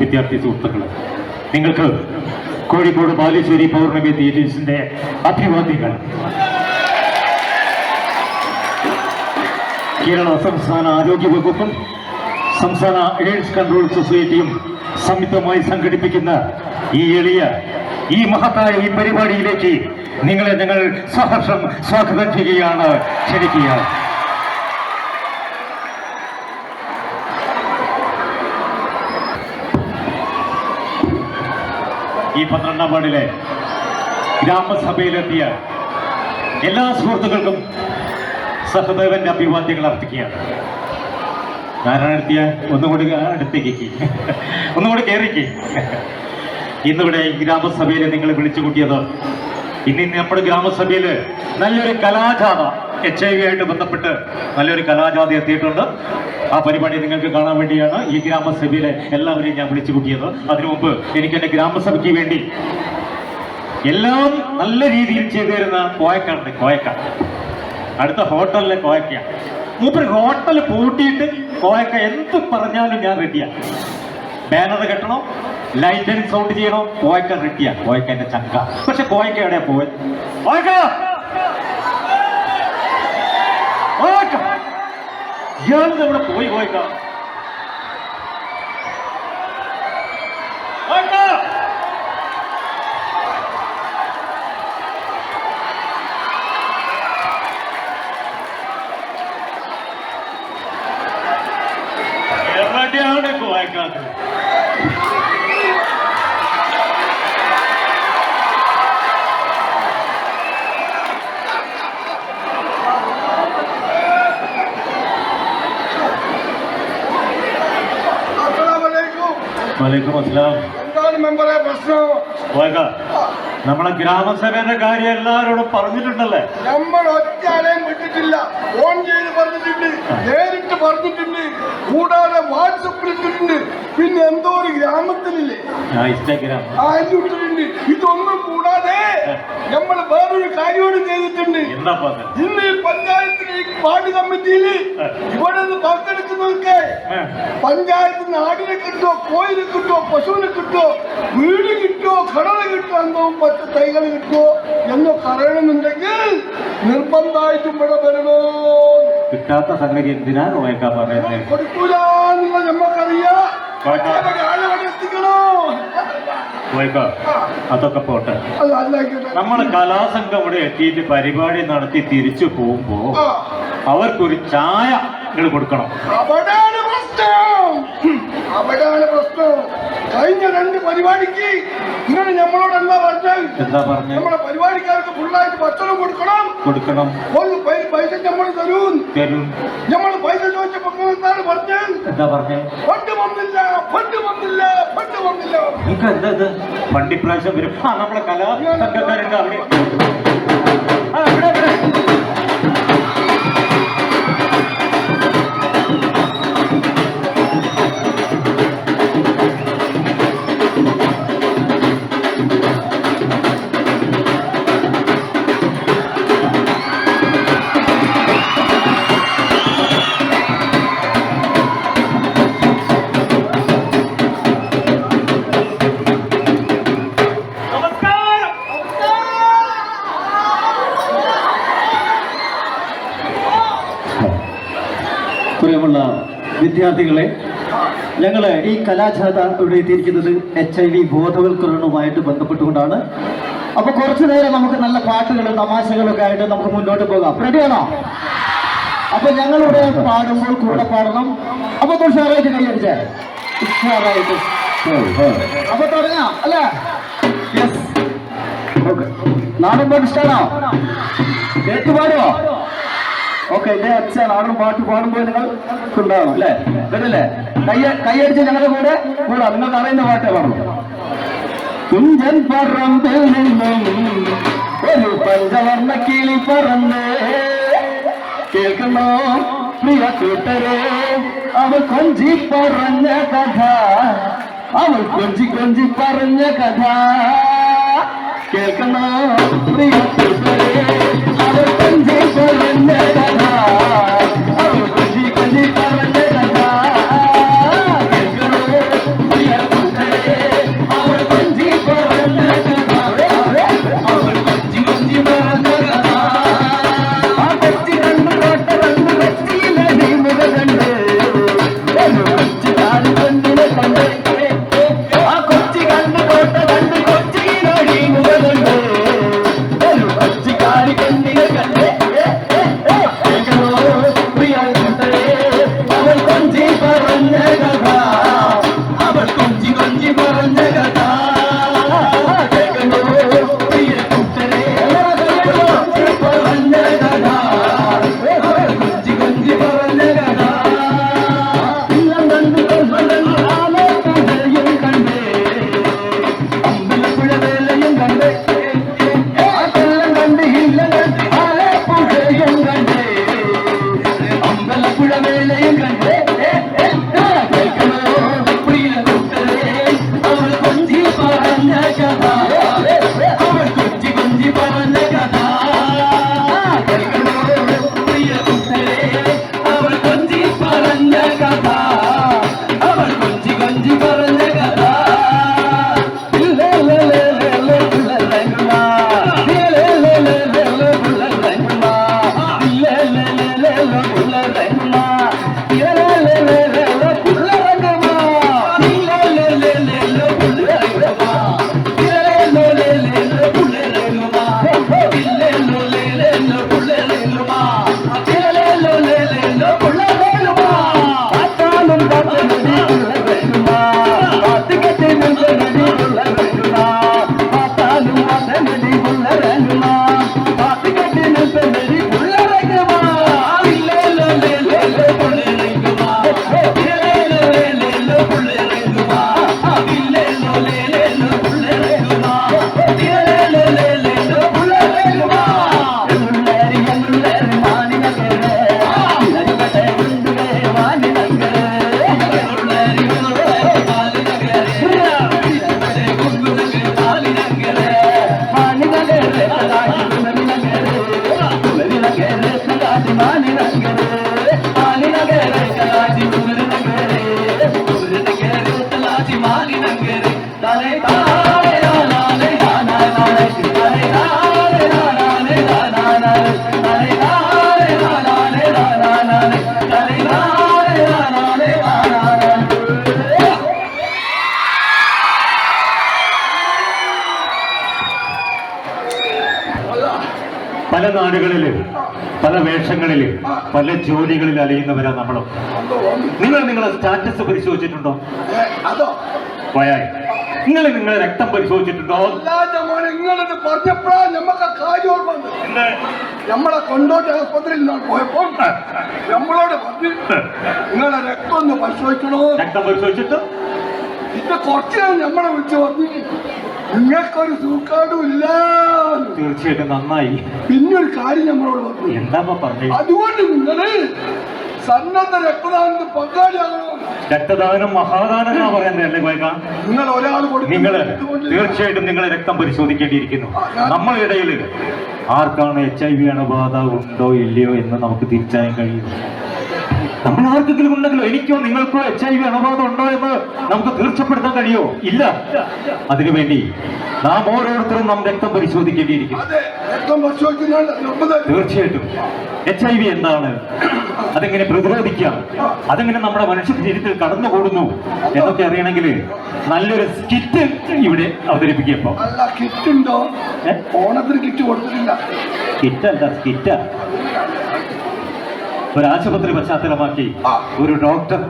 വിദ്യാർത്ഥി സുഹൃത്തുക്കളെ നിങ്ങൾക്ക് കോഴിക്കോട് ബാലുശ്ശേരി പൗർണമി തിയേറ്റേഴ്സിന്റെ അഭിവാദ്യങ്ങൾ. കേരള സംസ്ഥാന ആരോഗ്യ വകുപ്പും സംസ്ഥാന എയ്ഡ്സ് കൺട്രോൾ സൊസൈറ്റിയും സംയുക്തമായി സംഘടിപ്പിക്കുന്ന ഈ എളിയ ഈ മഹത്തായ ഈ പരിപാടിയിലേക്ക് നിങ്ങളെ ഞങ്ങൾ സഹർഷം സ്വാഗതം ചെയ്യുകയാണ്. ക്ഷണിക്കുകയാണ് ഈ പന്ത്രണ്ടാം വാർഡിലെ ഗ്രാമസഭയിലെത്തിയ എല്ലാ സുഹൃത്തുക്കൾക്കും സഹദേവന്റെ അഭിവാദ്യങ്ങൾ അർപ്പിക്കുകയാണ്. ഞാനെത്തിയ ഒന്നുകൂടി അടുത്തേക്ക് ഒന്നുകൂടി കയറിക്ക്. ഇന്നിവിടെ ഗ്രാമസഭയിൽ നിങ്ങൾ വിളിച്ചു കൂട്ടിയത് ഇന്ന് നമ്മുടെ ഗ്രാമസഭയിൽ നല്ലൊരു കലാജാഥ എച്ച് ഐ വി ആയിട്ട് ബന്ധപ്പെട്ട് നല്ലൊരു കലാജാഥ എത്തിയിട്ടുണ്ട്. ആ പരിപാടി നിങ്ങൾക്ക് കാണാൻ വേണ്ടിയാണ് ഈ ഗ്രാമസഭയിലെ എല്ലാവരെയും ഞാൻ വിളിച്ചു കൂട്ടിയത്. അതിനു മുമ്പ് എനിക്ക് എന്റെ ഗ്രാമസഭയ്ക്ക് വേണ്ടി എല്ലാം നല്ല രീതിയിൽ ചെയ്തു തരുന്ന കോയക്കാണ് കോയക്ക അടുത്ത ഹോട്ടലിലെ കോയക്ക മൂപ്പര് ഹോട്ടൽ പൂട്ടിയിട്ട് കോയക്ക എന്ത് പറഞ്ഞാലും ഞാൻ റെഡിയാണ് ബാനർ കെട്ടണം? ലൈറ്റ് സൗണ്ട് ചെയ്യണം? കോയക്ക റെഡിയാണ് കോയക്ക എന്റെ ചങ്ക. പക്ഷെ കോയക്ക എവിടെയാ പോയത്? കോയക്ക! ഇയാൾ ഇവിടെ പോയി കോയക്ക കോയക്ക എവിടെയാണ് കോയക്കാത്തത് അസ്സലാമലൈക്കും. വലൈക്കും അസ്സലാം. നമ്മളെ ഗ്രാമസഭയുടെ കാര്യം എല്ലാവരോടും പറഞ്ഞിട്ടുണ്ടല്ലേ? നമ്മൾ ഒറ്റയാളെയും വിട്ടിട്ടില്ല. ഫോൺ ചെയ്ത് പറഞ്ഞിട്ടുണ്ട്. നേരിട്ട് പറഞ്ഞിട്ടുണ്ട്. കൂടാതെ വാട്സപ്പിൽ ഇട്ടിട്ടുണ്ട്. പിന്നെ എന്തോ ഒരു ഗ്രാമത്തിലില്ലേ? ഇൻസ്റ്റാഗ്രാം. ആ ഇട്ടിട്ടുണ്ട്. ഇതൊന്നും കൂടാതെ നമ്മൾ വേറൊരു കാര്യവും ചെയ്തിട്ടുണ്ട്. ഇന്ന് ഈ വാർഡ് കമ്മിറ്റിയിൽ ഇവിടെ നിന്ന് പങ്കെടുക്കുന്നവർക്ക് പഞ്ചായത്ത് നാടിനെ കിട്ടോ കോയിന് കിട്ടോ പശുവിന് കിട്ടോ വീട് കിട്ടോ കടല കിട്ടോ എന്നോ മറ്റു തൈകൾ കിട്ടോ എന്നോ പറയണമെന്നുണ്ടെങ്കിൽ നിർബന്ധമായിട്ടും ഇവിടെ വരണോ? കിട്ടാത്ത സംഗതി എന്തിനാ കോയക്ക പറയുന്നത് അതൊക്കെ പോട്ടെ. നമ്മൾ കലാസംഘം ഇവിടെ എത്തിയിട്ട് പരിപാടി നടത്തി തിരിച്ചു പോകുമ്പോ അവർക്കൊരു ചായ നിങ്ങൾ കൊടുക്കണം. അവിടെയാണ് പ്രശ്നം. അവിടെയാണ് പ്രശ്നം. കഴിഞ്ഞ രണ്ട് പരിപാടിക്ക് നിങ്ങൾ നമ്മളോട് എന്താ പറഞ്ഞത്? എന്താ പറഞ്ഞ നമ്മളെ പരിപാടിക്കാർക്ക് ഫുള്ളായിട്ട് ഭക്ഷണം കൊടുക്കണം. കൊടുക്കണം. ഒരു പൈസ നമ്മൾ തരൂ തരും നമ്മൾ പൈസ ചോദിച്ചപ്പോ എന്താണ് പറഞ്ഞത്? എന്താ പറഞ്ഞേ ഫണ്ട് വന്നില്ല ഫണ്ട് വന്നില്ല ഫണ്ട് വന്നില്ല. നിങ്ങൾക്ക് എന്താ ഇത്? വണ്ടി പ്രാവശ്യം വരും. ആ നമ്മളെ കലാ സംഘക്കാരുണ്ട് അവിടെ. ആ, ഇവിടെ, ഇവിടെ. പ്രിയമുള്ള വിദ്യാർത്ഥികളെ ഞങ്ങൾ ഈ കലാജാഥ ഇവിടെ എത്തിയിരിക്കുന്നത് എച്ച് ഐ വി ബോധവൽക്കരണവുമായിട്ട് ബന്ധപ്പെട്ടുകൊണ്ടാണ്. അപ്പൊ കുറച്ചു നേരം നമുക്ക് നല്ല പാട്ടുകളും തമാശകളൊക്കെ ആയിട്ട് നമുക്ക് മുന്നോട്ട് പോകാം. റെഡിയാണോ അപ്പൊ ഞങ്ങളിവിടെ പാടുമ്പോൾ കൂടെ പാടണം. അപ്പൊ ഉഷാറായിട്ട് കൈയടിച്ചേ ഉഷാറായിട്ട്. അപ്പൊ തുടങ്ങാം അല്ലേ? യെസ് നാടൻ പാട്ട് ഇഷ്ടമാണോ? കേട്ടു പാടുമോ ഓക്കെ എന്റെ അച്ഛൻ നാടൻ പാട്ട് പാടുമ്പോൾ നിങ്ങൾ ഉണ്ടാവണം അല്ലേ? വരല്ലേ കൈ കൈയടിച്ച് ഞങ്ങളുടെ കൂടെ കൂടാ. നിങ്ങൾക്ക് അറിയുന്ന പാട്ടേ പാടുള്ളൂ. കുഞ്ചൻ പറമ്പിൽ നിന്നും ഒരു പഞ്ചവർണ കിളി പറന്ന് കേൾക്കണോ പ്രിയ കൂട്ടരെ? അവൾ കൊഞ്ചി പറഞ്ഞ കഥ അവൾ കൊഞ്ചി കൊഞ്ചി പറഞ്ഞ കഥ. കേൾക്കണോ പ്രിയ കൂട്ടരെ? അവൾ കൊഞ്ചി പറഞ്ഞ കഥ നാടുകളിൽ പല വേഷങ്ങളിൽ പല ജോലികളിൽ അലയുന്നവരാ നമ്മളും. നിങ്ങൾ നിങ്ങളെ സ്റ്റാറ്റസ് പരിശോധിച്ചിട്ടുണ്ടോ? പോയായി അതോ പോയാൽ നിങ്ങൾ നിങ്ങളെ രക്തം പരിശോധിച്ചിട്ടുണ്ടോ? നിങ്ങളിത് പറഞ്ഞപ്പോഴാ നമ്മക്ക് ആ കാര്യം? നമ്മളെ കൊണ്ടോട്ട് ആസ്പത്രിയിൽ പോയപ്പോ നമ്മളോട് പറഞ്ഞു നിങ്ങളെ രക്തം ഒന്ന് പരിശോധിക്കണോ രക്തം പരിശോധിച്ചിട്ട്? ഇത് കുറച്ച് നമ്മളെ വിളിച്ചു പറഞ്ഞു നിങ്ങൾക്കൊരു സൂക്കാടും ഇല്ല. തീർച്ചയായിട്ടും നന്നായി. പിന്നെ ഒരു കാര്യം നമ്മളോട് പറഞ്ഞു. എന്താ പറഞ്ഞു അതുകൊണ്ട് നിങ്ങൾ സന്നദ്ധ രക്തദാനത്തിന് പങ്കാളിയാകണം. രക്തദാനം മഹാദാനം എന്നാ പറയുന്നത് അല്ലേ കോയക്ക നിങ്ങൾ ഒരാൾ നിങ്ങൾ തീർച്ചയായിട്ടും നിങ്ങൾ രക്തം പരിശോധിക്കേണ്ടിയിരിക്കുന്നു. നമ്മുടെ ഇടയിൽ ആർക്കാണ് എച്ച് ഐ വി അണുബാധ ഉണ്ടോ ഇല്ലയോ എന്ന് നമുക്ക് തിരിച്ചറിയാൻ കഴിയും നമ്മൾ ആർക്കെങ്കിലും ഉണ്ടെങ്കിലോ എനിക്കോ നിങ്ങൾക്കോ എച്ച് ഐ വി അണുബാധ ഉണ്ടോ എന്ന് നമുക്ക് തീർച്ചപ്പെടുത്താൻ കഴിയോ? ഇല്ല. അതിനുവേണ്ടി നാം ഓരോരുത്തരും നാം രക്തം പരിശോധിക്കേണ്ടിയിരിക്കും തീർച്ചയായിട്ടും. എച്ച് ഐ വി എന്താണ്? അതെങ്ങനെ പ്രതിരോധിക്കാം? അതെങ്ങനെ നമ്മുടെ മനുഷ്യ ശരീരത്തിൽ കടന്നുകൂടുന്നു എന്നൊക്കെ അറിയണമെങ്കിൽ നല്ലൊരു സ്കിറ്റ് ഇവിടെ അവതരിപ്പിക്കപ്പോ കിറ്റ് ഉണ്ടോ? ഓണത്തിന് കിറ്റ് കൊടുത്തിട്ടില്ല. സ്കിറ്റല്ല സ്കിറ്റ ഒരു ആശുപത്രി പശ്ചാത്തലമാക്കി ഒരു ഡോക്ടർ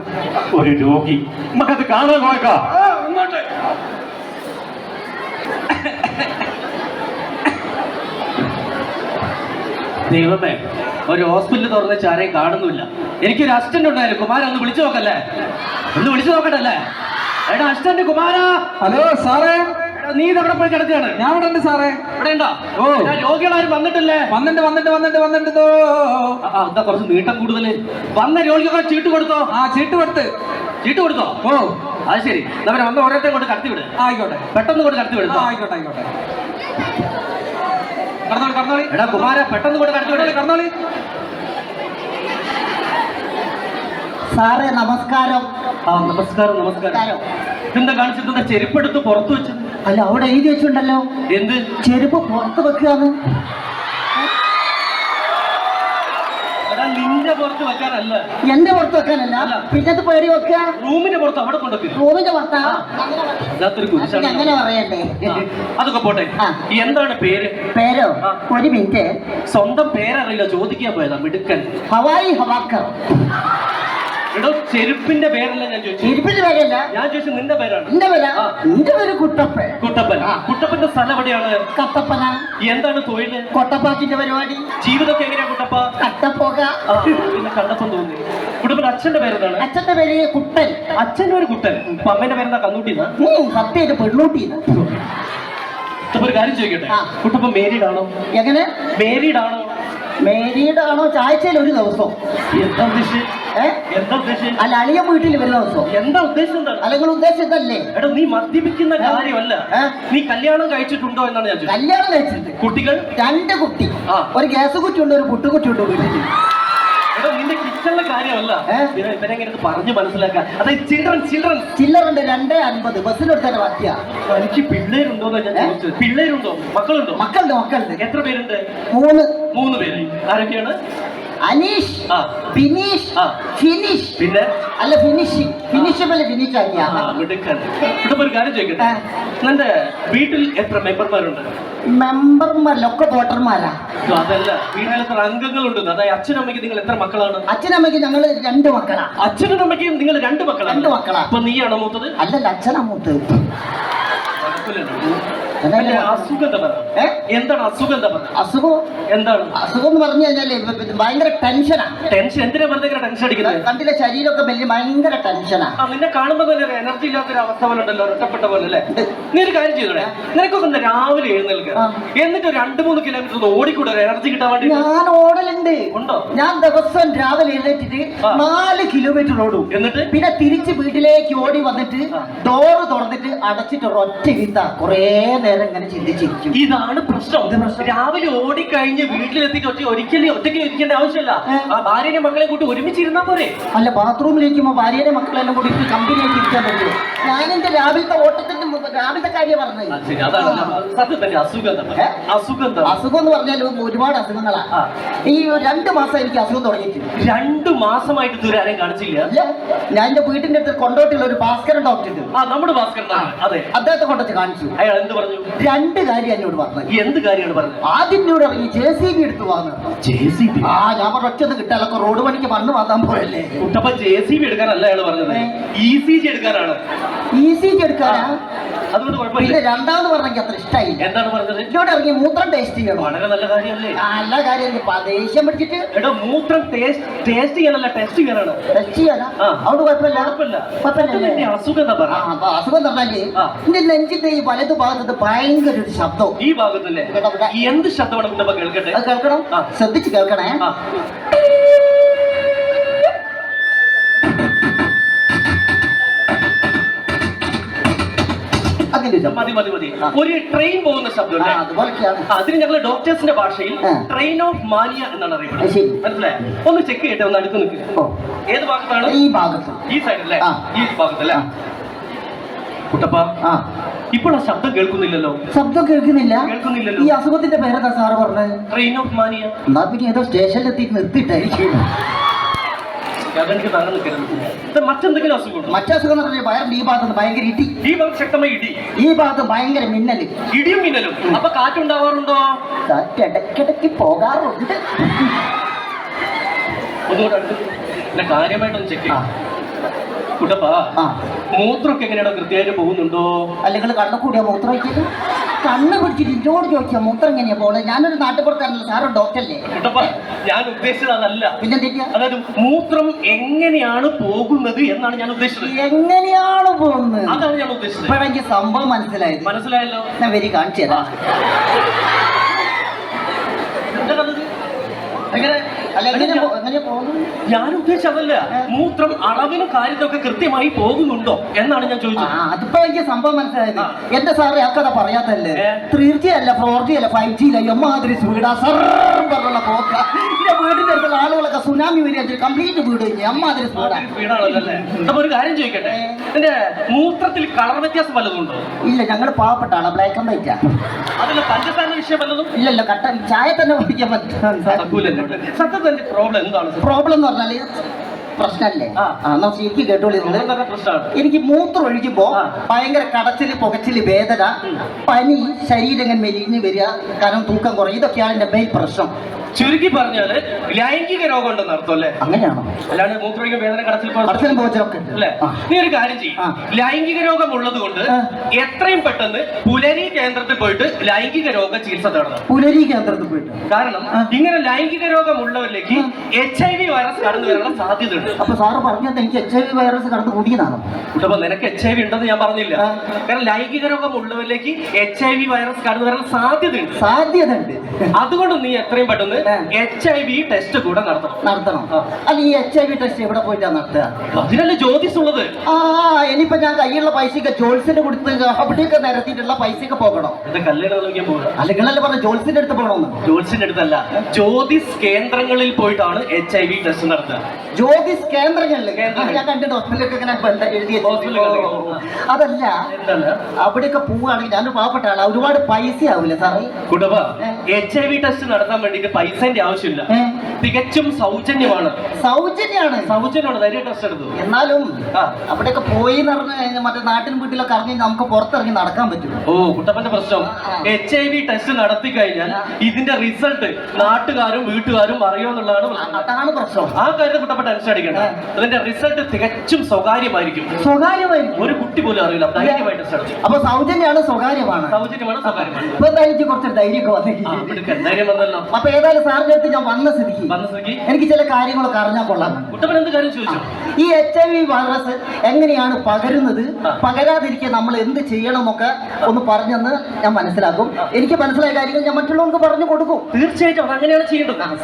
ഒരു രോഗി. നമുക്കത് കാണാൻ നോക്കാം അങ്ങോട്ട് ദൈവമേ ഒരു ഹോസ്പിറ്റൽ തുറന്നിച്ച് ആരെയും കാണുന്നില്ല എനിക്കൊരു അസിസ്റ്റന്റ് ഉണ്ടായിരുന്നു കുമാര ഒന്ന് വിളിച്ചു നോക്കല്ലേ? ഒന്ന് വിളിച്ചു നോക്കട്ടല്ലേ? എടാ അസിസ്റ്റന്റ് കുമാര. ഹലോ സാറേ. നീ ഇതവിടെ പോയി കിടക്കുകയാണ്. ഞാൻ ഇവിടെ ഉണ്ട് സാറേ. ഇവിടെ ഉണ്ടോ? ഓ. രോഗികളാരും വന്നിട്ടില്ലേ? വന്നിട്ട് വന്നിട്ട് വന്നിട്ട് വന്നിട്ട് എന്താ കുറച്ച് നീട്ടം കൂടുതൽ? വന്ന രോഗികളെ ചീട്ട് കൊടുത്തോ? ആ ചീട്ട് കൊടുത്ത്. ചീട്ട് കൊടുത്തോ? ഓ. അത് ശരി. അവരെ വന്ന ഓരോരുത്തരും കൊണ്ട് കടത്തി വിട്. ആയിക്കോട്ടെ. പെട്ടെന്ന് കൊണ്ട് കടത്തി വിടും ആയിക്കോട്ടെ ആയിക്കോട്ടെ. കടന്നോളി കടന്നോളി. എടാ കുമാര പെട്ടെന്ന് കൊണ്ട് കടത്തി വിട്. കടന്നോളി സാറേ നമസ്കാരം. ആ നമസ്കാരം. നമസ്കാരം. എന്താ കാണിച്ചിട്ട് എന്താ ചെരുപ്പെടുത്ത് പുറത്തു വെച്ചത് അല്ല അവിടെ എഴുതി വെച്ചിട്ടുണ്ടല്ലോ. എന്ത്? ചെരുപ്പ് പുറത്ത് വെക്കുകയാണ് എടാ നിന്റെ പുറത്ത് വെക്കാനല്ല. എന്റെ പുറത്ത് വെക്കാനല്ല. പിന്നത്തെ പേടി വെക്കുക റൂമിന്റെ പുറത്ത് അവിടെ കൊണ്ടുവെക്കും റൂമിന്റെ പുറത്താ? അങ്ങനെ പറയണ്ടേ? അതൊക്കെ പോട്ടെ. എന്താണ് പേര്? പേരോ? ഒരു മിനിറ്റ്. സ്വന്തം പേരറിയില്ല ചോദിക്കാൻ പോയതാ മിടുക്കൻ. ഹവായി ഹവാക്കർ. എടോ ചെരുപ്പിന്റെ പേരല്ല ഞാൻ ചോദിച്ചു ഇരിപ്പിന്റെ പേരല്ല? ഞാൻ ചോദിച്ചു നിന്റെ പേരാണ്. എന്റെ പേരാ? ആ. എന്റെ പേര് കുട്ടപ്പൻ. കുട്ടപ്പൻ. കുട്ടപ്പന്റെ സ്ഥലം എവിടെയാണ്? കട്ടപ്പന. എന്താണ് തൊഴിൽ? കൊട്ടപ്പാക്കിന്റെ പരിപാടി. ജീവിതമൊക്കെ എങ്ങനെയാ കുട്ടപ്പ? കട്ടപ്പോക. ആ, പിന്നെ കണ്ടപ്പം തോന്നി. കുട്ടപ്പൻ അച്ഛന്റെ പേരെന്താണ്? അച്ഛന്റെ പേര് കുട്ടൻ. അച്ഛന്റെ ഒരു കുട്ടൻ. അപ്പൊ അമ്മേന്റെ പേരെന്താ കന്നൂട്ടിന്നാ ഉം, സത്യായിട്ട് പെണ്ണൂട്ടിന്ന്. അപ്പൊ ഒരു കാര്യം ചോദിക്കട്ടെ? ആ. കുട്ടപ്പ മേരീഡ് ആണോ? എങ്ങനെ? മേരീഡ് ആണോ? മേരീഡ് ആണോ ചായച്ചയിൽ ഒരു ദിവസം? എന്താ ഉദ്ദേശം എന്താ ഉദ്ദേശം അല്ല അളിയ വീട്ടിൽ ഒരു ദിവസം. എന്താ ഉദ്ദേശം അല്ലെങ്കിൽ ഉദ്ദേശം ഇതല്ലേ എടോ നീ മദ്യപിക്കുന്ന കാര്യമല്ല. നീ കല്യാണം കഴിച്ചിട്ടുണ്ടോ എന്നാണ് ഞാൻ കല്യാണം കഴിച്ചിട്ട് കുട്ടികൾ? രണ്ട് കുട്ടി. ഒരു ഗ്യാസ് കുറ്റിയുണ്ട് ഒരു പുട്ടുകുറ്റിയുണ്ട് വീട്ടിൽ. എടോ നിന്റെ കിച്ചണിലെ കാര്യമല്ല. ഇവരെങ്ങനെ പറഞ്ഞു മനസ്സിലാക്കാൻ? അതെ ചിൽഡ്രൻ ചിൽഡ്രൻ ചില്ലറുണ്ട് രണ്ട് അൻപത്. ബസ്സിലെടുത്തന്നെ ബാക്കിയാ എനിക്ക് പിള്ളേരുണ്ടോ ഞാൻ? ചോദിച്ചത്. പിള്ളേരുണ്ടോ? മക്കളുണ്ടോ? മക്കളുണ്ട് മക്കളുണ്ട്. എത്ര പേരുണ്ട്? മൂന്ന്. മൂന്ന് പേര്. ആരൊക്കെയാണ്? അനീഷ് ബിനീഷ് ഫിനിഷ്. പിന്നെ? അല്ല ഫിനിഷ്. ഫിനിഷ് പോലെ ഫിനിഷ് ആക്കിയ. ഒരു കാര്യം ചോദിക്കട്ടെ. നിന്റെ വീട്ടിൽ എത്ര മെമ്പർമാരുണ്ട്? മെമ്പർമാരിലൊക്കെ വോട്ടർമാരാ. അതല്ല വീട്ടിൽ എത്ര അംഗങ്ങളുണ്ട്. അതായത് അച്ഛനും അമ്മയ്ക്ക് നിങ്ങൾ എത്ര മക്കളാണ്? അച്ഛനമ്മയ്ക്ക് ഞങ്ങൾ രണ്ട് മക്കളാ. അച്ഛനും അമ്മയ്ക്കും നിങ്ങൾ രണ്ട് മക്കളാണ്. രണ്ട് മക്കളാ. അപ്പൊ നീയാണോ മൂത്തത്? അല്ലല്ല അച്ഛനാ മൂത്തത്. എന്താണ് അസുഖം അസുഖം? എന്താണ്? അസുഖം എന്ന് പറഞ്ഞു കഴിഞ്ഞാൽ ഭയങ്കര ടെൻഷനാ. ടെൻഷൻ എന്തിനാ വെറുതെ ടെൻഷൻ അടിക്കുന്നത്? കണ്ടില്ല ശരീരമൊക്കെ വലിയ ഭയങ്കര ടെൻഷനാ. നിന്നെ കാണുമ്പോ തന്നെ എനർജി ഇല്ലാത്തൊരു അവസ്ഥ പോലെ ഉണ്ടല്ലോ ഒറ്റപ്പെട്ട പോലെ അല്ലേ? നീ ഒരു കാര്യം ചെയ്തോടെ? നിനക്കൊക്കെ ഒന്ന് രാവിലെ എഴുന്നേൽക്കുക എന്നിട്ട് രണ്ട് മൂന്ന് കിലോമീറ്റർ ഒന്ന് ഓടിക്കൂടെ എനർജി കിട്ടാൻ വേണ്ടി ഞാൻ ഓടലുണ്ട്. ഉണ്ടോ? ഞാൻ ദിവസം രാവിലെ എഴുന്നേറ്റിട്ട്. നാല് കിലോമീറ്റർ ഓടും. എന്നിട്ട്? പിന്നെ തിരിച്ച് വീട്ടിലേക്ക് ഓടി വന്നിട്ട് ഡോറ് തുറന്നിട്ട് അടച്ചിട്ട് ഒറ്റ വീത്ത കുറേ നേരം. ഇങ്ങനെ ചിന്തിച്ചിരിക്കും. ഇതാണ് പ്രശ്നം. രാവിലെ ഓടിക്കഴിഞ്ഞ് വീട്ടിലെത്തിയിട്ട് ഒറ്റ ഒരിക്കലും ഒറ്റയ്ക്ക് ഇരിക്കേണ്ട ആവശ്യമില്ല. ആ ഭാര്യനെ മക്കളെ കൂട്ടി ഒരുമിച്ചിരുന്നാ പോരെ. അല്ല ബാത്റൂമിലിരിക്കുമ്പോ ഭാര്യനെ മക്കളെല്ലാം കൂടി കമ്പനിയായിട്ട് ഇരിക്കാൻ പറ്റുമോ? ഞാൻ എന്റെ രാവിലത്തെ ഓട്ടത്തിന്റെ മുമ്പ് രാവിലത്തെ കാര്യം ആ, പറഞ്ഞത് ശരി അതാണ് സത്യം തന്നെ അസുഖം ഏ? എന്ന് പറഞ്ഞാൽ ഒരുപാട് അസുഖങ്ങളാ. ആ. ഈ രണ്ട് മാസം എനിക്ക് അസുഖം തുടങ്ങിയിട്ടില്ല. രണ്ടു മാസമായിട്ട് ഇതുവരെ ആരെയും കാണിച്ചില്ല? ഇല്ല. ഞാൻ എന്റെ വീട്ടിന്റെ അടുത്ത് കൊണ്ടോട്ടുള്ള ഒരു ഭാസ്കരൻ ഡോക്ടർ ഉണ്ട്. ആ നമ്മുടെ ഭാസ്കരൻ അതെ. അദ്ദേഹത്തെ കൊണ്ടുവച്ച് കാണിച്ചു. അയാൾ എന്ത് പറഞ്ഞു? രണ്ട് കാര്യം എന്നോട് പറഞ്ഞത്. ഈ എന്ത് കാര്യമാണ് പറഞ്ഞത്? ആദ്യം എന്നോട് ഇറങ്ങി ജെ സി ബി എടുത്തു വന്നു ജെ സി ബി? ആ ഞാൻ പറഞ്ഞ ഒറ്റ കിട്ടാലൊക്കെ റോഡ് പണിക്ക് മണ്ണ് വാങ്ങാൻ പോയല്ലേ കുട്ടപ്പ ജെ സി ബി എടുക്കാനല്ല അയാൾ പറഞ്ഞത്. ഇ സി ജി എടുക്കാനാണ്. ഇ സി ജി എടുക്കാനാ? അതുകൊണ്ട് കുഴപ്പമില്ല. രണ്ടാമത് പറഞ്ഞെങ്കിൽ അത്ര ഇഷ്ടമായി എന്താണ് പറഞ്ഞത്? ഇങ്ങോട്ട് ഇറങ്ങി മൂത്രം ടേസ്റ്റ് ചെയ്യണം. വളരെ നല്ല കാര്യമല്ലേ? നല്ല കാര്യം ദേഷ്യം പിടിച്ചിട്ട് എടോ മൂത്രം ടേസ്റ്റ് ചെയ്യാനല്ല ടെസ്റ്റ് ചെയ്യാനാണ്? ടെസ്റ്റ് ചെയ്യാനാ? അതുകൊണ്ട് കുഴപ്പമില്ല. കുഴപ്പമില്ല? അസുഖം എന്താ പറ. അസുഖം പറഞ്ഞാൽ. എന്റെ നെഞ്ചിന്റെ ഈ വലതു ഭാഗത്ത് ഭയങ്കര ഒരു ശബ്ദം. ഈ ഭാഗത്തല്ലേ? എന്ത് ശബ്ദമാണ് കേൾക്കട്ടെ? കേൾക്കണം. ശ്രദ്ധിച്ച് കേൾക്കണേ. ശബ്ദം. മതി മതി മതി. ഒരു ട്രെയിൻ പോകുന്ന ശബ്ദം അതിന് ഞങ്ങൾ ഡോക്ടേഴ്സിന്റെ ഭാഷയിൽ ട്രെയിൻ ഓഫ് മാനിയ എന്നാണ് അറിയപ്പെടുന്നത്. മനസ്സിലായോ? ഒന്ന് ചെക്ക് ചെയ്യട്ടെ ഒന്ന് അടുത്ത് നിൽക്കുക ഏത് ഭാഗത്താണ്? ഈ ഭാഗത്ത്. ഈ സൈഡല്ലേ. ഈ ഭാഗത്തല്ലേ. കുട്ടപ്പ ഇപ്പോൾ ആ ശബ്ദം കേൾക്കുന്നില്ലല്ലോ. ശബ്ദം കേൾക്കുന്നില്ല. കേൾക്കുന്നില്ലല്ലോ. ഈ അസുഖത്തിന്റെ പേരെന്താ സാറ് പറഞ്ഞത്? ട്രെയിൻ ഓഫ് മാനിയ എന്നാ പിന്നെ ഏതോ സ്റ്റേഷനിലെത്തി നിർത്തിയിട്ടായിരിക്കും. അതെനിക്ക് ഇത് മറ്റെന്തെങ്കിലും മറ്റസുഖം എന്ന് പറഞ്ഞാൽ വയറിന്റെ ഈ ഭാഗത്ത് ഭയങ്കര ഇടി. ഈ ഭാഗം ശക്തമായി ഇടി. ഈ ഭാഗത്ത് ഭയങ്കര മിന്നൽ ഇടിയും മിന്നലും. അപ്പൊ കാറ്റുണ്ടാവാറുണ്ടോ? കാറ്റ് ഇടയ്ക്കിടയ്ക്ക് പോകാറുണ്ട്. ഒന്നുകൂടെ അടുത്ത് എന്നെ കാര്യമായിട്ടൊന്ന് ചെക്ക് ചെയ്യാം. കുട്ടപ്പ മൂത്രമൊക്കെ എങ്ങനെയാണോ കൃത്യമായിട്ട് പോകുന്നുണ്ടോ? അല്ലെങ്കിൽ കണ്ണു കൂടിയാ മൂത്രം വയ്ക്കത് കണ്ണ് പിടിച്ചിട്ട് ഇന്നോട് ചോദിച്ചാ മൂത്രം എങ്ങനെയാ പോണത് ഞാനൊരു നാട്ടുപുറത്താണല്ലോ സാറ് ഡോക്ടറല്ലേ? കുട്ടപ്പ ഞാൻ ഉദ്ദേശിച്ചത് അതല്ല. പിന്നെ അതായത് മൂത്രം എങ്ങനെയാണ് പോകുന്നത് എന്നാണ് ഞാൻ ഉദ്ദേശിച്ചത്. എങ്ങനെയാണ് പോകുന്നത്? അതാണ് ഞാൻ ഉദ്ദേശിച്ചത്. ഇപ്പോഴെനിക്ക് സംഭവം മനസ്സിലായത്. മനസ്സിലായല്ലോ. ഞാൻ വരി കാണിച്ചു തരാം. എന്താ എങ്ങനെ എങ്ങനെ? ഞാൻ ഉദ്ദേശിച്ചതല്ല. മൂത്രം അളവിനും കാര്യത്തൊക്കെ കൃത്യമായി പോകുന്നുണ്ടോ എന്നാണ് ഞാൻ ചോദിച്ചത്. അതിപ്പോ എനിക്ക് സംഭവം മനസ്സിലായത്. എന്റെ സാറേ ആ കഥ പറയാത്തല്ലേ? ത്രീ ജി അല്ല ഫോർ ജി അല്ല ഫൈവ് ജി അല്ല എമ്മാതിരി സ്പീഡാ സർറും പറഞ്ഞുള്ള പോക്ക. എന്റെ വീടിന്റെ അടുത്തുള്ള ആളുകളൊക്കെ സുനാമി വരിക കംപ്ലീറ്റ് വീട് കഴിഞ്ഞു എമ്മാതിരി സ്പീഡാ അപ്പൊ ഒരു കാര്യം ചോദിക്കട്ടെ. നിന്റെ മൂത്രത്തിൽ കളർ വ്യത്യാസം വല്ലതുണ്ടോ ഇല്ല ഞങ്ങൾ പാവപ്പെട്ടാണ് ബ്ലാക്ക് ആൻഡ് വൈറ്റ് അതിൽ പഞ്ചസാര വിഷയം വല്ലതും? ഇല്ലല്ലോ കട്ടൻ ചായ തന്നെ കുടിക്കാൻ പറ്റും. നടക്കൂലല്ലോ സത്യത്തിന്റെ പ്രോബ്ലം എന്താണ്? പ്രോബ്ലം എന്ന് പറഞ്ഞാൽ പ്രശ്നല്ലേ? ആ. എന്നാ ശരിക്കും കേട്ടോളി നിങ്ങൾ എന്തൊക്കെ എനിക്ക് മൂത്രം ഒഴിക്കുമ്പോ. ഭയങ്കര കടച്ചിൽ പുകച്ചിൽ വേദന പനി ശരീരം ഇങ്ങനെ മെലിഞ്ഞ് വരിക കാരണം തൂക്കം കുറയും ഇതൊക്കെയാണ് എന്റെ മെയിൻ പ്രശ്നം. ചുരുക്കി പറഞ്ഞാൽ ലൈംഗിക രോഗം ഉണ്ടെന്ന് അർത്ഥം അല്ലേ? അങ്ങനെയാണോ? അല്ലാണ്ട് മൂത്രമൊഴിക്കും വേദന കടച്ചിൽ കടച്ചിലും അല്ലേ. നീ ഒരു കാര്യം ചെയ്യും. ലൈംഗിക രോഗം ഉള്ളത് കൊണ്ട് എത്രയും പെട്ടെന്ന് പുലരി കേന്ദ്രത്തിൽ പോയിട്ട് ലൈംഗിക രോഗ ചികിത്സ തേടണം. പുലരി കേന്ദ്രത്തിൽ പോയിട്ട്. കാരണം ഇങ്ങനെ ലൈംഗിക രോഗം ഉള്ളവരിലേക്ക് എച്ച് ഐ വി വൈറസ് കടന്നു വരാനുള്ള സാധ്യതയുണ്ട്. അപ്പൊ സാറ് പറഞ്ഞത് എനിക്ക് എച്ച് ഐ വി വൈറസ് കടന്നു കൂടിയതാണ് കുട്ടപ്പ നിനക്ക് എച്ച് ഐ വി ഉണ്ടെന്ന് ഞാൻ പറഞ്ഞില്ല. കാരണം ലൈംഗിക രോഗം ഉള്ളവരിലേക്ക് എച്ച് ഐ വി വൈറസ് കടന്നു വരാൻ സാധ്യതയുണ്ട്. സാധ്യത ഉണ്ട് അതുകൊണ്ട് നീ എത്രയും പെട്ടെന്ന്. എച്ച് ഐ വി ടെസ്റ്റ് കൂടെ നടത്തണം. നടത്തണം. അല്ല ഈ എച്ച് ഐ വി ടെസ്റ്റ് എവിടെ പോയിട്ടാ നടത്തുക? അതിനല്ലേ ജ്യോതിസ് ഉള്ളത് ആ ഇനിയിപ്പോ ഞാൻ കയ്യിലുള്ള പൈസയൊക്കെ ജോൾസിന്റെ കൊടുത്ത് അവിടെയൊക്കെ നിരത്തിയിട്ടുള്ള പൈസയൊക്കെ പോകണം. അല്ലെങ്കിൽ അല്ലെങ്കിലല്ലേ പറഞ്ഞ ജോൽസിന്റെ അടുത്ത് പോകണമെന്ന്? ജോൽസിന്റെ അടുത്തല്ല. ജ്യോതിസ് കേന്ദ്രങ്ങളിൽ പോയിട്ടാണ് എച്ച് ഐ വി ടെസ്റ്റ് നടത്തുക. ജ്യോതിസ് കേന്ദ്രങ്ങളിൽ. കേന്ദ്രങ്ങൾ. ഞാൻ കണ്ടിട്ട് ഹോസ്പിറ്റലൊക്കെ ഇങ്ങനെ എഴുതി ഹോസ്പിറ്റലിൽ വെച്ചിട്ടുണ്ട്. കണ്ടിട്ടുണ്ട്. അതല്ല അവിടെയൊക്കെ പോവുകയാണെങ്കിൽ ഞാൻ പാവപ്പെട്ട ആളാ. ഒരുപാട് പൈസ ആവില്ല സാറേ? കുടുംബ എച്ച് ഐ വി ടെസ്റ്റ് നടത്താൻ വേണ്ടിട്ട് പൈസന്റെ ആവശ്യമില്ല? തികച്ചും സൗജന്യമാണ്. സൗജന്യമാണ് സൗജന്യമാണ് ധൈര്യ ടെസ്റ്റ് എടുത്തു എന്നാലും. അവിടെയൊക്കെ പോയി എന്ന് പറഞ്ഞു കഴിഞ്ഞാൽ മറ്റേ നാട്ടിലും വീട്ടിലൊക്കെ ഇറങ്ങി നമുക്ക് പുറത്തിറങ്ങി നടക്കാൻ പറ്റും. ഓ കുട്ടപ്പന്റെ പ്രശ്നം. എച്ച് ഐ വി ടെസ്റ്റ് നടത്തി കഴിഞ്ഞാൽ ഇതിന്റെ റിസൾട്ട് നാട്ടുകാരും വീട്ടുകാരും അറിയുമെന്നുള്ളതാണ് അതാണ് പ്രശ്നം. ആ കാര്യത്തിൽ കുട്ടപ്പ ടെൻഷൻ അടിക്കണ്ട അതിന്റെ റിസൾട്ട് തികച്ചും സ്വകാര്യമായിരിക്കും. സ്വകാര്യമായിരിക്കും. ഒരു കുട്ടി പോലും അറിയില്ല. ധൈര്യമായിട്ട് അപ്പൊ സൗജന്യമാണ് സ്വകാര്യമാണ്. സൗജന്യമാണ് സ്വകാര്യമാണ്. ഇപ്പൊ എനിക്ക് കുറച്ച് ധൈര്യമൊക്കെ വന്നിരിക്കും ധൈര്യം വന്നല്ലോ. അപ്പൊ ഏതായാലും സാറിന്റെ അടുത്ത് ഞാൻ വന്ന സ്ഥിതിക്ക് വന്ന സ്ഥിതിക്ക്? എനിക്ക് ചില കാര്യങ്ങളൊക്കെ അറിഞ്ഞാൽ കൊള്ളാം. കുട്ടപ്പൻ എന്ത് കാര്യം ചോദിച്ചു? ഈ എച്ച് ഐ വി വൈറസ് എങ്ങനെയാണ് പകരുന്നത്. പകരാതിരിക്കാൻ നമ്മൾ എന്ത് ചെയ്യണമെന്നൊക്കെ ഒന്ന് പറഞ്ഞെന്ന് ഞാൻ മനസ്സിലാക്കും. എനിക്ക് മനസ്സിലായ കാര്യങ്ങൾ ഞാൻ മറ്റുള്ളവർക്ക് പറഞ്ഞു കൊടുക്കും. തീർച്ചയായിട്ടും അങ്ങനെയാണ് ചെയ്യേണ്ടത്. ആ,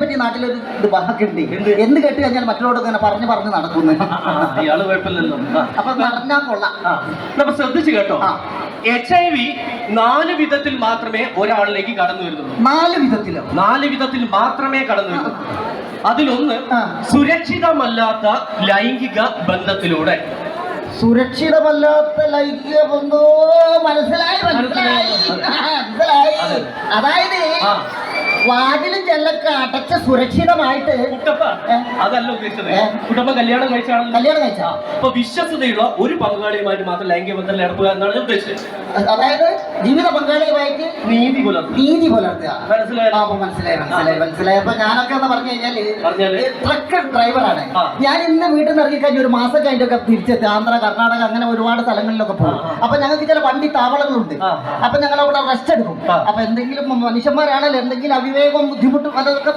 പറ്റി നാട്ടിലൊരു ഇത് വാക്കുണ്ട്? എന്ത്? കേട്ട് കഴിഞ്ഞാൽ മറ്റുള്ളവരോട് ഇങ്ങനെ പറഞ്ഞു പറഞ്ഞു നടക്കുന്നു. ഇയാൾ കുഴപ്പമില്ലല്ലോ. അപ്പൊ നടന്നാ കൊള്ളാം. അപ്പൊ ശ്രദ്ധിച്ചു കേട്ടോ. എച്ച് ഐ വി നാല് വിധത്തിൽ മാത്രമേ ഒരാളിലേക്ക് കടന്നു വരുന്നുള്ളൂ. നാല് വിധത്തിലോ? നാല് വിധത്തിൽ മാത്രമേ കടന്നു വരുന്നുള്ളൂ. അതിലൊന്ന് സുരക്ഷിതമല്ലാത്ത ലൈംഗിക ബന്ധത്തിലൂടെ. സുരക്ഷിതമല്ലാത്ത ലൈംഗിക ബന്ധോ? മനസ്സിലായി മനസ്സിലായി. മനസ്സിലായി. അതായത്. വാതിലും ചെല്ലൊക്കെ അടച്ച് സുരക്ഷിതമായിട്ട് കുട്ടപ്പ അതല്ല ഉദ്ദേശിച്ചത്? കുട്ടപ്പ കല്യാണം കഴിച്ചാണ് കല്യാണം കഴിച്ചാ? അപ്പൊ വിശ്വസതയുള്ള ഒരു പങ്കാളിയുമായിട്ട് മാത്രം ലൈംഗിക ബന്ധത്തിൽ ഏർപ്പെടുക എന്നാണ് ഉദ്ദേശിച്ചത്. അതായത് ജീവിത പങ്കാളിയുമായിട്ട് നീതി പുലർത്തുക. നീതി പുലർത്തുക. മനസ്സിലായോ? മനസ്സിലായി മനസ്സിലായി മനസ്സിലായി. അപ്പൊ ഞാനൊക്കെ എന്ന് പറഞ്ഞു കഴിഞ്ഞാൽ? ട്രക്ക് ഡ്രൈവറാണ് ഞാൻ ഇന്ന് വീട്ടിൽ നിന്ന് ഇറങ്ങി കഴിഞ്ഞ ഒരു മാസം കഴിഞ്ഞൊക്കെ തിരിച്ചെത്തി. ആന്ധ്ര കർണാടക അങ്ങനെ ഒരുപാട് സ്ഥലങ്ങളിലൊക്കെ പോകും. അപ്പൊ ഞങ്ങൾക്ക് ചില വണ്ടി താവളങ്ങളുണ്ട്. അപ്പൊ ഞങ്ങൾ അവിടെ റെസ്റ്റ് എടുക്കും. അപ്പൊ എന്തെങ്കിലും മനുഷ്യന്മാരാണല്ലോ എന്തെങ്കിലും അവിവേകവും ബുദ്ധിമുട്ടും അതൊക്കെ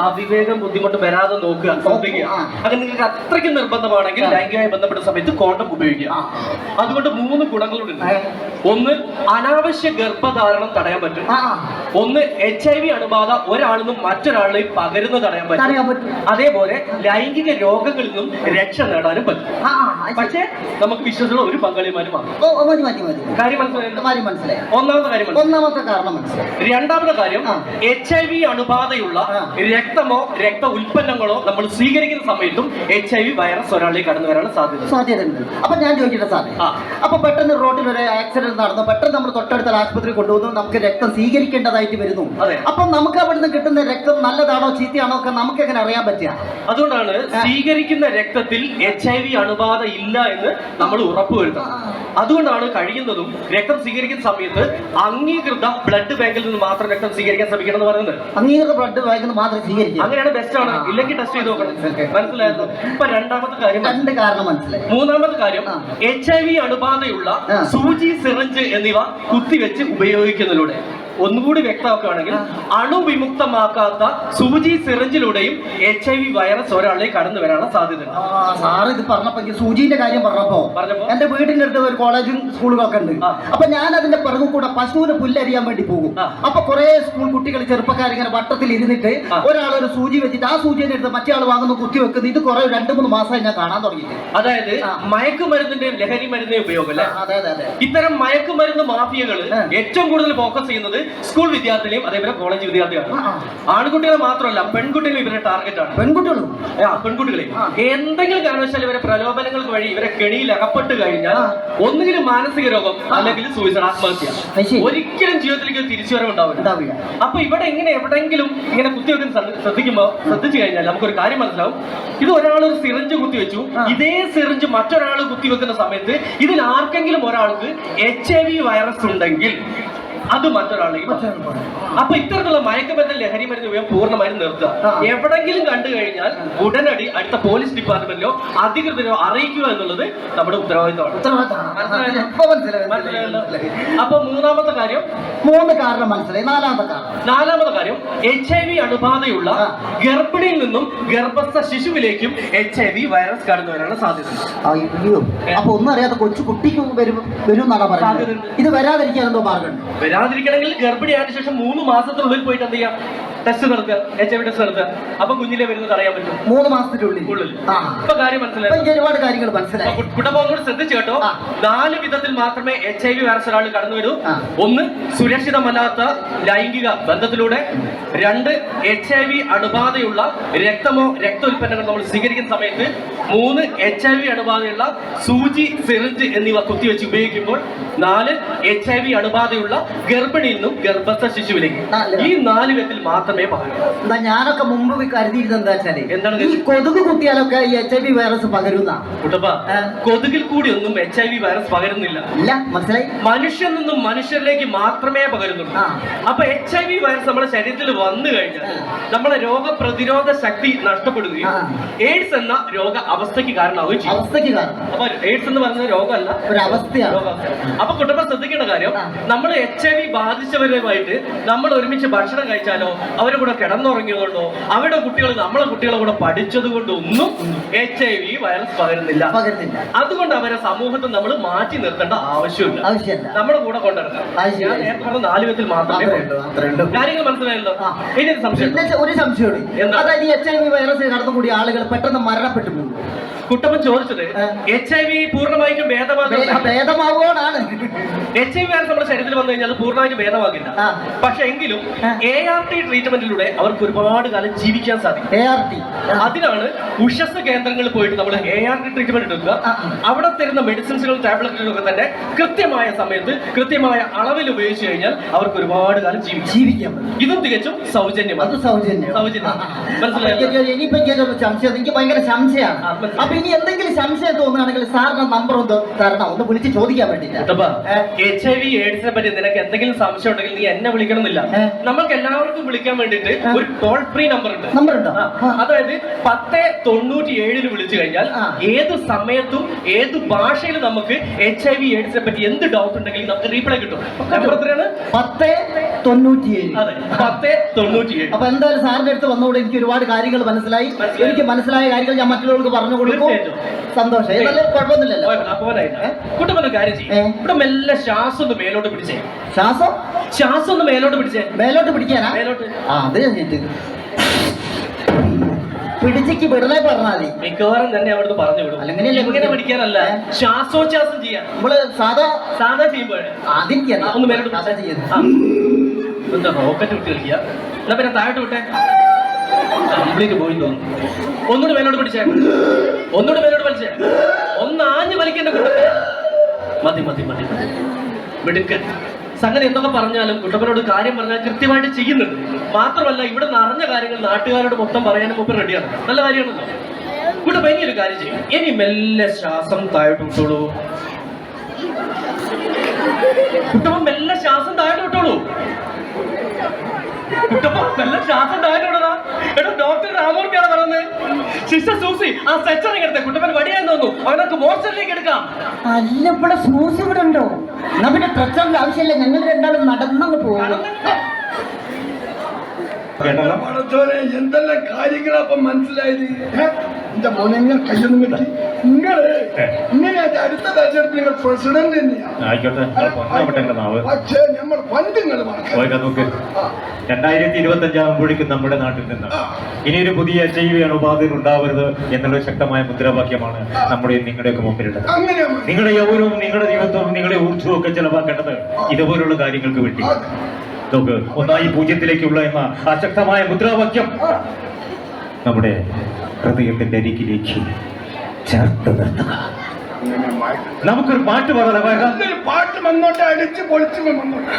അവിവേകം ബുദ്ധിമുട്ട് വരാതെ നോക്കുക ശ്രദ്ധിക്കുക. അങ്ങനെ നിങ്ങൾക്ക് അത്രയ്ക്ക് നിർബന്ധമാണെങ്കിൽ ലൈംഗികമായി ബന്ധപ്പെട്ട സമയത്ത് കോണ്ടം ഉപയോഗിക്കുക. അതുകൊണ്ട് മൂന്ന് ഗുണങ്ങളുണ്ട്. ഒന്ന് അനാവശ്യ ഗർഭധാരണം തടയാൻ പറ്റും. ഒന്ന് എച്ച് ഐ വി അണുബാധ ഒരാളിൽ നിന്നും മറ്റൊരാളിലേക്ക് പകരുന്നത് തടയാൻ പറ്റും. അതേപോലെ ലൈംഗിക രോഗങ്ങളിൽ നിന്നും രക്ഷ നേടാനും പറ്റും. പക്ഷേ നമുക്ക് വിശ്വസമുള്ള ഒരു പങ്കാളിമാരും കാര്യം മനസ്സിലായി? ഒന്നാമത്തെ കാര്യം ഒന്നാമത്തെ കാരണം മനസ്സിലായി. രണ്ടാമത്തെ കാര്യം ആ. എച്ച് ഐ വി അണുബാധയുള്ള രക്തമോ രക്ത ഉൽപ്പന്നങ്ങളോ നമ്മൾ സ്വീകരിക്കുന്ന സമയത്തും എച്ച് ഐ വി വൈറസ് ഒരാളിലേക്ക് കടന്നു വരാനുള്ള സാധ്യത സാധ്യത അപ്പൊ ഞാൻ ചോദിക്കട്ടെ സാറേ? ആ. അപ്പൊ പെട്ടെന്ന് റോഡിൽ ഒരു ആക്സിഡന്റ് നടന്നു. പെട്ടെന്ന് നമ്മൾ തൊട്ടടുത്ത ആശുപത്രി കൊണ്ടുപോകുന്നു നമുക്ക് രക്തം സ്വീകരിക്കേണ്ടതായിട്ട് വരുന്നു. അതെ. അപ്പൊ നമുക്ക് നിന്ന് കിട്ടുന്ന രക്തം നല്ലതാണോ ചീത്തയാണോ ഒക്കെ നമുക്ക് എങ്ങനെ അറിയാൻ പറ്റുക? അതുകൊണ്ടാണ് സ്വീകരിക്കുന്ന രക്തത്തിൽ എച്ച് ഐ വി അണുബാധ ഇല്ല എന്ന് നമ്മൾ ഉറപ്പുവരുത്തണം അതുകൊണ്ടാണ് കഴിയുന്നതും രക്തം സ്വീകരിക്കുന്ന സമയത്ത് അംഗീകൃത ബ്ലഡ് ബാങ്കിൽ നിന്ന് മാത്രം രക്തം സ്വീകരിക്കാൻ ശ്രമിക്കണം എന്ന് പറയുന്നത് അംഗീകൃത ബ്ലഡ് വായിക്കുന്നത് മാത്രം സ്വീകരിക്കുക. അങ്ങനെയാണ് ബെസ്റ്റ് ആണ്. ഇല്ലെങ്കിൽ ടെസ്റ്റ് ചെയ്ത് നോക്കണം. മനസ്സിലായത് ഇപ്പൊ രണ്ടാമത്തെ കാര്യം രണ്ട് കാരണം മനസ്സിലായി. മൂന്നാമത്തെ കാര്യം. എച്ച് ഐ വി അണുബാധയുള്ള സൂചി സിറിഞ്ച് എന്നിവ കുത്തിവെച്ച് ഉപയോഗിക്കുന്നതിലൂടെ. ഒന്നുകൂടി വ്യക്തമാക്കുകയാണെങ്കിൽ അണുവിമുക്തമാക്കാത്ത സൂചി സിറിഞ്ചിലൂടെയും എച്ച് ഐ വി വൈറസ് ഒരാളിലേക്ക് കടന്നു വരാനുള്ള സാധ്യത സാറ് ഇത് പറഞ്ഞപ്പോ സൂചിന്റെ കാര്യം പറഞ്ഞപ്പോ പറഞ്ഞപ്പോ? എന്റെ വീടിന്റെ അടുത്ത് ഒരു കോളേജും സ്കൂളുകളൊക്കെ ഉണ്ട്. അപ്പൊ ഞാൻ അതിന്റെ പിറകു കൂടെ പശുവിന് പുല്ലരിയാൻ വേണ്ടി പോകും. അപ്പൊ കുറെ സ്കൂൾ കുട്ടികൾ ചെറുപ്പക്കാർ ഇങ്ങനെ വട്ടത്തിൽ ഇരുന്നിട്ട് ഒരാൾ ഒരു സൂചി വെച്ചിട്ട് ആ സൂചിന്റെ അടുത്ത് മറ്റേ ആൾ വാങ്ങുന്നു കുത്തി വെക്കുന്നത് ഇത് കുറെ രണ്ടു മൂന്ന് മാസമായി ഞാൻ കാണാൻ തുടങ്ങിയിട്ട് അതായത്. മയക്കുമരുന്നിന്റെയും ലഹരി മരുന്നിന്റെയും ഉപയോഗം അല്ലേ അതെ അതെ അതെ ഇത്തരം മയക്കുമരുന്ന് മാഫിയകൾ ഏറ്റവും കൂടുതൽ ഫോക്കസ് ചെയ്യുന്നത് സ്കൂൾ വിദ്യാർത്ഥികളെയും അതേപോലെ കോളേജ് വിദ്യാർത്ഥികളും. ആൺകുട്ടികളെ മാത്രമല്ല പെൺകുട്ടികളും ഇവരുടെ ടാർഗറ്റ് ആണ്. പെൺകുട്ടികളും? പെൺകുട്ടികളെ എന്തെങ്കിലും കാരണവശാൽ ഇവരെ പ്രലോഭനങ്ങൾക്ക് വഴി ഇവരെ കെണിയിൽ അകപ്പെട്ട് കഴിഞ്ഞാൽ ഒന്നുകിൽ ഒന്നുകിലും മാനസിക രോഗം അല്ലെങ്കിൽ സൂയിസൈഡ് ആത്മഹത്യ. ഒരിക്കലും ജീവിതത്തിലേക്ക് തിരിച്ചുവരവ് തിരിച്ചുവരവുണ്ടാവില്ല ഉണ്ടാവില്ല. അപ്പൊ ഇവിടെ ഇങ്ങനെ എവിടെങ്കിലും ഇങ്ങനെ കുത്തിവെക്കുന്ന ശ്രദ്ധ- ശ്രദ്ധിക്കുമ്പോ ശ്രദ്ധിച്ചു കഴിഞ്ഞാൽ നമുക്കൊരു കാര്യം മനസ്സിലാവും. ഇത് ഒരാൾ ഒരു സിറിഞ്ച് കുത്തിവെച്ചു വെച്ചു. ഇതേ സിറിഞ്ച് മറ്റൊരാൾ കുത്തിവെക്കുന്ന സമയത്ത് ഇതിൽ ആർക്കെങ്കിലും ഒരാൾക്ക് എച്ച് ഐ വി വൈറസ് ഉണ്ടെങ്കിൽ അത് പകരും. അപ്പൊ ഇത്തരത്തിലുള്ള മയക്കുമരുന്ന് ലഹരി മരുന്ന് ഉപയോഗം പൂർണമായും നിർത്തുക. എവിടെങ്കിലും കണ്ടു കഴിഞ്ഞാൽ ഉടനടി അടുത്ത പോലീസ് ഡിപ്പാർട്ട്മെന്റിലോ അധികൃതരോ അറിയിക്കുക എന്നുള്ളത് നമ്മുടെ ഉത്തരവാദിത്തമാണ്. അപ്പൊ മൂന്നാമത്തെ കാര്യം മൂന്ന് കാരണം മനസ്സിലായി നാലാമത്തെ കാരണം. നാലാമത്തെ കാര്യം എച്ച് ഐ വി അണുബാധയുള്ള. ഗർഭിണിയിൽ നിന്നും ഗർഭസ്ഥ ശിശുവിലേക്കും എച്ച് ഐ വി വൈറസ് കടന്നു വരാനുള്ള സാധ്യത അയ്യോ. അപ്പൊ ഒന്നും അറിയാത്ത കൊച്ചു കുട്ടിക്ക് വരും വരും എന്നാണ് പറയുന്നത്. ഇത് വരാതിരിക്കാൻ എന്തോ മാർഗമുണ്ട്. വരാതിരിക്കണമെങ്കിൽ ഗർഭിണിയായതിനു ശേഷം മൂന്ന് മാസത്തിനുള്ളിൽ പോയിട്ട് എന്ത് ചെയ്യാം? ടെസ്റ്റ് നടത്തുക എച്ച് ഐ വി ടെസ്റ്റ് നടത്തുക അപ്പൊ കുഞ്ഞിലെ വരുന്നത് അറിയാൻ പറ്റും മൂന്ന് മാസത്തിനുള്ളിൽ ഇപ്പൊ കാര്യം മനസ്സിലായി. ഒരുപാട് കാര്യങ്ങൾ മനസ്സിലായി. കുടുംബം കൂടി ശ്രദ്ധിച്ചു കേട്ടോ. നാല് വിധത്തിൽ മാത്രമേ എച്ച് ഐ വി വൈറസ് ഒരാൾ കടന്നു വരൂ. ഒന്ന് സുരക്ഷിതമല്ലാത്ത ലൈംഗിക ബന്ധത്തിലൂടെ. രണ്ട് എച്ച് ഐ വി അണുബാധയുള്ള രക്തമോ രക്ത ഉൽപ്പന്നങ്ങൾ നമ്മൾ സ്വീകരിക്കുന്ന സമയത്ത്. മൂന്ന് എച്ച് ഐ വി അണുബാധയുള്ള സൂചി സിറിഞ്ച് എന്നിവ കുത്തിവെച്ച് ഉപയോഗിക്കുമ്പോൾ. നാല് എച്ച് ഐ വി അണുബാധയുള്ള ഗർഭിണിയിൽ നിന്നും ഗർഭസ്ഥ ശിശുവിലേക്ക്. ഈ നാല് വിധത്തിൽ മാത്രമേ പകരൂ എന്താ ഞാനൊക്കെ മുമ്പ് കരുതിയിരുന്നത് എന്താ വെച്ചാൽ എന്താണ് ഈ കൊതുക് കുത്തിയാലൊക്കെ ഈ എച്ച് ഐ വി വൈറസ് പകരുന്ന. കുട്ടപ്പ. കൊതുകിൽ കൂടി ഒന്നും എച്ച് ഐ വി വൈറസ് പകരുന്നില്ല. ഇല്ല മനസ്സിലായി? മനുഷ്യൻ നിന്നും മനുഷ്യരിലേക്ക് മാത്രമേ പകരുന്നുള്ളൂ. അപ്പൊ എച്ച് ഐ വി വൈറസ് നമ്മുടെ ശരീരത്തിൽ വന്നു കഴിഞ്ഞാൽ നമ്മുടെ നമ്മളെ രോഗപ്രതിരോധ ശക്തി നഷ്ടപ്പെടുകയും എയ്ഡ്സ് എന്ന രോഗ അവസ്ഥയ്ക്ക് കാരണമാവുകയും ചെയ്യും. അവസ്ഥയ്ക്ക് കാരണം. അപ്പൊ എയ്ഡ്സ് എന്ന് പറയുന്ന രോഗമല്ല ഒരു അവസ്ഥയാണ്. അപ്പൊ കുട്ടപ്പ ശ്രദ്ധിക്കേണ്ട കാര്യം നമ്മൾ എച്ച് ഐ വി ബാധിച്ചവരുമായിട്ട് നമ്മൾ ഒരുമിച്ച് ഭക്ഷണം കഴിച്ചാലോ അവരുടെ കൂടെ കിടന്നുറങ്ങിയതുകൊണ്ടോ അവരുടെ കുട്ടികൾ നമ്മളെ കുട്ടികളെ കൂടെ പഠിച്ചത് കൊണ്ടൊന്നും എച്ച് ഐ വി വൈറസ് പകരുന്നില്ല. പകരുന്നില്ല. അതുകൊണ്ട് അവരെ സമൂഹത്തിൽ നമ്മൾ മാറ്റി നിർത്തേണ്ട ആവശ്യമില്ല. ആവശ്യമില്ല. നമ്മുടെ കൂടെ കൊണ്ടുവരണം. നാല് വിധത്തിൽ മാത്രമേ കാര്യങ്ങൾ മനസ്സിലായല്ലോ. ഇനി സംശയം ഒരു സംശയമുണ്ട് അതായത് എച്ച് ഐ വി വൈറസ് കടന്നുകൂടിയ ആളുകൾ പെട്ടെന്ന് മരണപ്പെട്ടു പോകും. കുട്ടപ്പൻ ചോദിച്ചത്. എച്ച് ഐ വി പൂർണമായിട്ടും ഭേദമാവുകയാണ് എച്ച് ഐ വി വൈറസ് നമ്മുടെ ശരീരത്തിൽ വന്നു കഴിഞ്ഞാൽ പൂർണമായിട്ടും ഭേദമാകില്ല. പക്ഷെ എങ്കിലും. എ ആർ ടി ട്രീറ്റ്മെന്റിലൂടെ അവർക്ക് ഒരുപാട് കാലം ജീവിക്കാൻ സാധിക്കും. എ ആർ ടി അതിനാണ് ഉഷസ് കേന്ദ്രങ്ങളിൽ പോയിട്ട് നമ്മൾ എ ആർ ടി ട്രീറ്റ്മെന്റ് എടുക്കുക. അവിടെ തരുന്ന മെഡിസിൻസുകളും ടാബ്ലറ്റുകളും ഒക്കെ തന്നെ കൃത്യമായ സമയത്ത് കൃത്യമായ അളവിൽ ഉപയോഗിച്ച് കഴിഞ്ഞാൽ അവർക്ക് ഒരുപാട് കാലം ജീവിക്കാം. ജീവിക്കാൻ പറ്റും ഇതും തികച്ചും അത് സൗജന്യമാണ് സൗജന്യം. സൗജന്യം. ആ. മനസ്സിലായോ? ഇനിയിപ്പോ എനിക്കൊരു സംശയം എനിക്ക് ഭയങ്കര സംശയമാണ്. അപ്പൊ ഇനി എന്തെങ്കിലും സംശയം തോന്നുകയാണെങ്കിൽ സാറിന്റെ നമ്പർ ഒന്ന് തരണം. ഒന്ന് വിളിച്ച് ചോദിക്കാൻ വേണ്ടിട്ട് എച്ച് ഐ വി എയ്ഡ്സിനെ പറ്റി നിനക്ക് എന്തെങ്കിലും സംശയം ഉണ്ടെങ്കിൽ നീ എന്നെ വിളിക്കണമെന്നില്ല. നമുക്ക് നമ്മൾക്ക് എല്ലാവർക്കും വിളിക്കാൻ വേണ്ടിയിട്ട് ഒരു ടോൾ ഫ്രീ നമ്പർ ഉണ്ട്. നമ്പർ ഉണ്ടോ അതായത് പത്ത് തൊണ്ണൂറ്റി ഏഴിൽ വിളിച്ചു കഴിഞ്ഞാൽ. ഏത് സമയത്തും ഏത് ഭാഷയിലും നമുക്ക് എച്ച് ഐ വി എയ്ഡ്സിനെ പറ്റി എന്ത് ഡൗട്ട് ഉണ്ടെങ്കിലും നമുക്ക് റീപ്ലൈ കിട്ടും. നമ്പർ എത്രയാണ്? പത്ത് തൊണ്ണൂറ്റിയേഴ്. പത്ത്. അപ്പൊ എന്തായാലും സാറിന്റെ അടുത്ത് വന്നോട് എനിക്ക് ഒരുപാട് കാര്യങ്ങൾ മനസ്സിലായി. എനിക്ക് മനസ്സിലായ കാര്യങ്ങൾ ഞാൻ മറ്റുള്ളവർക്ക് പറഞ്ഞു കൊടുക്കും. സന്തോഷം. ഏതായാലും കുഴപ്പമൊന്നുമില്ലല്ലോ. അപ്പോനായില്ല കുട്ടപ്പന കാര്യം ഏ. ചെയ്യും. ഇവിടെ മെല്ലെ ശ്വാസം ഒന്ന് മേലോട്ട് പിടിച്ചേ. ശ്വാസം? ശ്വാസം ഒന്ന് മേലോട്ട് പിടിച്ചേ. മേലോട്ട് പിടിക്കാനാ? മേലോട്ട്. ആ അത് ചെയ്തു പിടിച്ചേക്ക് വിടലേ പറഞ്ഞാൽ മിക്കവാറും തന്നെ അവിടുന്ന് പറഞ്ഞു വിടും. അല്ലെങ്കിൽ ഇങ്ങനെ പിടിക്കാനല്ല? ശ്വാസോച്ഛ്വാസം ചെയ്യാൻ നമ്മൾ സാധാ സാധാ ചെയ്യുമ്പോഴേ ആദ്യം ഒന്ന് മേലോട്ട്. ചെയ്യുന്നത് ആ. എന്താ റോക്കറ്റ് വിട്ട് കളിക്കുക എന്നാ പിന്നെ താഴോട്ട് വിട്ടെ. കംപ്ലീറ്റ് പോയി തോന്നുന്നു. ഒന്നുകൂടി മേലോട്ട് പിടിച്ചേ. ഒന്നുകൂടി മേലോട്ട് വലിച്ചേ. ഒന്ന് ആഞ്ഞു വലിക്കേണ്ട മതി മതി മതി മതി. മിടുക്കൻ. സംഗതി എന്തൊക്കെ പറഞ്ഞാലും കുട്ടപ്പനോട് കാര്യം പറഞ്ഞാൽ കൃത്യമായിട്ട് ചെയ്യുന്നുണ്ട്. മാത്രമല്ല ഇവിടെ നിറഞ്ഞ കാര്യങ്ങൾ നാട്ടുകാരോട് മൊത്തം പറയാനും മുമ്പ് റെഡിയാണ്. നല്ല കാര്യമാണല്ലോ. കുട്ടപ്പ ഇനി ഒരു കാര്യം ചെയ്യും. ഇനി മെല്ലെ ശ്വാസം താഴോട്ട് വിട്ടോളൂ. കുട്ടപ്പൻ മെല്ലെ ശ്വാസം താഴോട്ട് വിട്ടോളൂ. കുട്ടപ്പ മെല്ലെ ശ്വാസം താഴോട്ട് വിടടാ എടാ ഡോക്ടർ രാമൂർത്തിയാണ് പറയുന്നത്. സിസ്റ്റർ സൂസി ആ എടുത്തേ. കുട്ടപ്പൻ അവനക്ക് മോർച്ചറിലേക്ക് എടുക്കാം. അല്ല ഇവിടെ സൂസി ഇവിടെ ഉണ്ടോ? നമ്മുടെ പിന്നെ ട്രച്ചറിന്റെ ആവശ്യമില്ല. ഞങ്ങൾ രണ്ടാളും നടന്നങ്ങ് പോകും എന്തെല്ലാം കാര്യങ്ങളാ അപ്പൊ മനസ്സിലായത്? എന്റെ മോനെ ഞാൻ കയ്യൊന്നും കിട്ടി നിങ്ങൾ ഇങ്ങനെ അടുത്ത തെരഞ്ഞെടുപ്പ് നിങ്ങൾ പ്രസിഡന്റ് തന്നെയാണ് പക്ഷേ നമ്മൾ പണ്ട് പോയിട്ട് നോക്ക്. രണ്ടായിരത്തി ഇരുപത്തി അഞ്ചാകുമ്പോഴേക്കും നമ്മുടെ നാട്ടിൽ നിന്ന് ഇനി ഒരു പുതിയ എച്ച് ഐ വി അണുബാധ ഉണ്ടാവരുത് എന്നുള്ള ശക്തമായ മുദ്രാവാക്യമാണ് നമ്മുടെ നിങ്ങളുടെയൊക്കെ മുമ്പിലുള്ളത്. നിങ്ങളുടെ യൗവനവും നിങ്ങളുടെ ജീവിതവും നിങ്ങളുടെ ഊർജവും ഒക്കെ ചെലവാക്കേണ്ടത് ഇതുപോലുള്ള കാര്യങ്ങൾക്ക് വേണ്ടി. നോക്ക് ഒന്നായി പൂജ്യത്തിലേക്കുള്ള എന്ന അശക്തമായ ശക്തമായ മുദ്രാവാക്യം നമ്മുടെ ഹൃദയത്തിന്റെ അരികിലേക്ക് ചേർത്ത് നിർത്തുക. നമുക്കൊരു പാട്ട് പറയാം പാട്ട് വന്നോട്ടെ അടിച്ച് പൊളിച്ച് വന്നോട്ടെ.